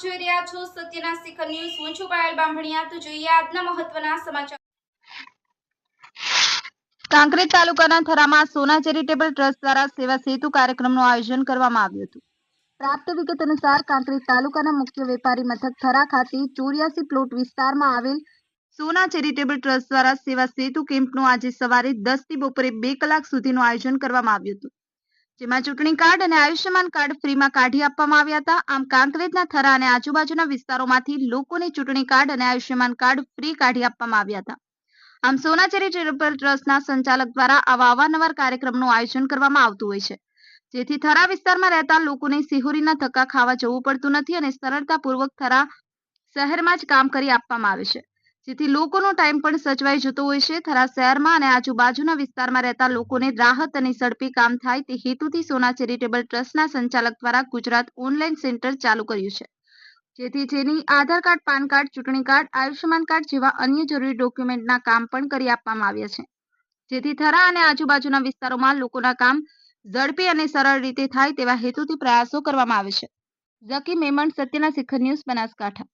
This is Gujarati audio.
સત્યના શિખર ન્યૂઝ, હું છું પાયલ બામભણિયા તો જોઈએ આજના મહત્વના સમાચાર. કાંકરેજ તાલુકાના થરામાં સોના ચેરિટેબલ ટ્રસ્ટ દ્વારા સેવા સેતુ કાર્યક્રમનું આયોજન કરવામાં આવ્યું હતું. પ્રાપ્ત વિગત અનુસાર કાંકરેજ તાલુકાના મુખ્ય વેપારી મથક થરા ખાતે ચોર્યાસી પ્લોટ વિસ્તારમાં આવેલ સોના ચેરિટેબલ ટ્રસ્ટ દ્વારા સેવા સેતુ કેમ્પનું આજે સવારે દસથી બપોરે બે કલાક સુધીનું આયોજન કરવામાં આવ્યું હતું. જેમાં ચૂંટણી કાર્ડ અને આયુષ્યમાન કાર્ડ ફ્રીમાં કાઢી આપવામાં આવ્યા હતા. આમ કાંકરેજના થરા અને આજુબાજુના વિસ્તારોમાંથી લોકોને ચૂંટણી કાર્ડ અને આયુષ્યમાન કાર્ડ ફ્રી કાઢી આપવામાં આવ્યા હતા. આમ સોના ચેરિટેબલ ટ્રસ્ટના સંચાલક દ્વારા આવા અવારનવાર કાર્યક્રમનું આયોજન કરવામાં આવતું હોય છે. જેથી થરા વિસ્તારમાં રહેતા લોકોને સિહોરીના ધક્કા ખાવા જવું પડતું નથી અને સરળતાપૂર્વક થરા શહેરમાં જ કામ કરી આપવામાં આવે છે. જેથી લોકોનો ટાઈમ પણ સચવાઈ જતો હોય છે. થરા શહેરમાં અને આજુબાજુના વિસ્તારમાં રહેતા લોકોને રાહત અને ઝડપી કામ થાય તે હેતુથી સોના ચેરિટેબલ ટ્રસ્ટના સંચાલક દ્વારા ગુજરાત ઓનલાઈન સેન્ટર ચાલુ કર્યું છે. જેથી જેની આધાર કાર્ડ, પાન કાર્ડ, ચૂંટણી કાર્ડ, આયુષ્યમાન કાર્ડ જેવા અન્ય જરૂરી ડોક્યુમેન્ટના કામ પણ કરી આપવામાં આવ્યા છે. જેથી થરા અને આજુબાજુના વિસ્તારોમાં લોકોના કામ ઝડપી અને સરળ રીતે થાય તેવા હેતુથી પ્રયાસો કરવામાં આવે છે. ઝકી મેમણ, સત્યના શિખર ન્યૂઝ બનાસકાંઠા.